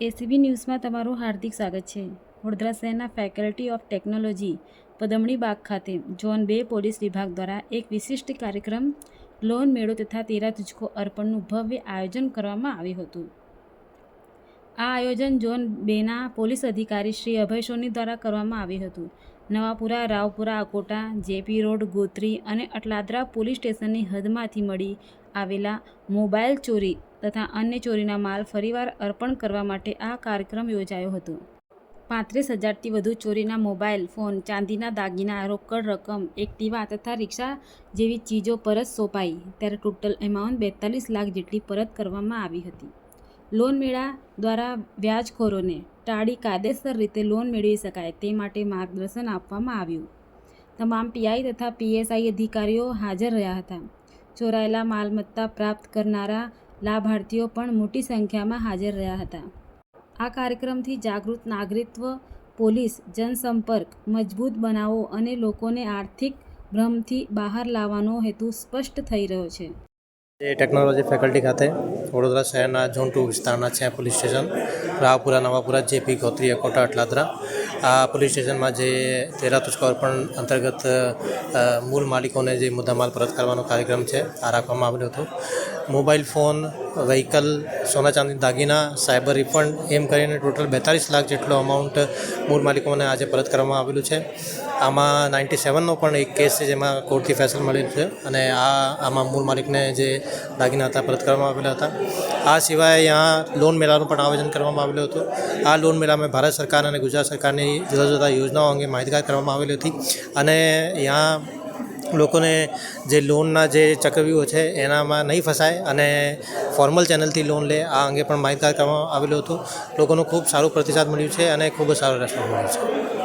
ACB ન્યૂઝમાં તમારું હાર્દિક સ્વાગત છે. વડોદરા શહેરના faculty of technology, Padmani Bagh ખાતે ઝોન બે પોલીસ વિભાગ દ્વારા એક વિશિષ્ટ કાર્યક્રમ લોન મેળો તથા તેરા તુજકો અર્પણનું ભવ્ય આયોજન કરવામાં આવ્યું હતું. આ આયોજન ઝોન બેના પોલીસ અધિકારી શ્રી અભય સોની દ્વારા કરવામાં આવ્યું હતું. નવાપુરા, રાવપુરા, અકોટા, જેપી રોડ, ગોત્રી અને અટલાદરા પોલીસ સ્ટેશનની હદમાંથી મળી આવેલા મોબાઈલ ચોરી તથા અન્ય ચોરીના માલ ફરીવાર અર્પણ કરવા માટે આ કાર્યક્રમ યોજાયો હતો. પાંત્રીસ હજારથી વધુ ચોરીના મોબાઈલ, ફોન, ચાંદીના દાગીના, રોકડ રકમ એક્ટિવા તથા રિક્ષા જેવી ચીજો પરત સોંપાઈ ત્યારે ટોટલ એમાઉન્ટ બેતાલીસ લાખ જેટલી પરત કરવામાં આવી હતી. લોન મેળા દ્વારા વ્યાજખોરોને ટાળી કાયદેસર રીતે લોન મેળવી શકાય તે માટે માર્ગદર્શન આપવામાં આવ્યું. તમામ પીઆઈ તથા પીએસઆઈ અધિકારીઓ હાજર રહ્યા હતા. ચોરાયેલા માલમત્તા પ્રાપ્ત કરનારા લાભાર્થીઓ પણ મોટી સંખ્યામાં હાજર રહ્યા હતા. આ કાર્યક્રમથી જાગૃત નાગરિકત્વ, પોલીસ, જનસંપર્ક, મજબૂત બનાવો અને લોકોને આર્થિક ભ્રમથી બહાર લાવવાનો હેતુ સ્પષ્ટ થઈ રહ્યો છે. જે ટેકનોલોજી ફેકલ્ટી ખાતે વડોદરા શહેરના ઝોન ટુ વિસ્તારના છે police station, Raopura, Navapura, JP, Gotri, Akota, Atladara. આ પોલીસ સ્ટેશનમાં જે તેરા તુષ્કો અર્પણ અંતર્ગત મૂળ માલિકોને જે મુદ્દામાલ પરત કરવાનો કાર્યક્રમ છે, આ રાખવામાં આવ્યો હતો. મોબાઈલ ફોન, વ્હીકલ, સોના ચાંદી દાગીના, સાયબર રિફંડ, એમ કરીને ટોટલ બેતાલીસ લાખ જેટલો અમાઉન્ટ મૂળ માલિકોને આજે પરત કરવામાં આવેલું છે. આમાં નાઇન્ટી સેવનનો પણ એક કેસ છે જેમાં કોર્ટથી ફેસલ મળેલ છે અને આ આમાં મૂળ માલિકને જે દાગીના હતા પરત કરવામાં આવેલા હતા. આ સિવાય અહીંયા લોન મેળાનું પણ આયોજન કરવામાં આવેલું હતું. આ લોન મેળામાં ભારત સરકાર અને ગુજરાત સરકારની જુદા જુદા યોજનાઓ અંગે માહિતગાર કરવામાં આવેલી હતી. અને અહીંયા લોકોને જે લોનના જે ચક્રવ્યૂહ છે એનામાં નહીં ફસાય અને ફોર્મલ ચેનલથી લોન લે, આ અંગે પણ માહિતગાર કરવામાં આવેલું હતું. લોકોનું ખૂબ સારું પ્રતિસાદ મળ્યું છે અને ખૂબ જ સારો રેસ્પોન્સ મળ્યો છે.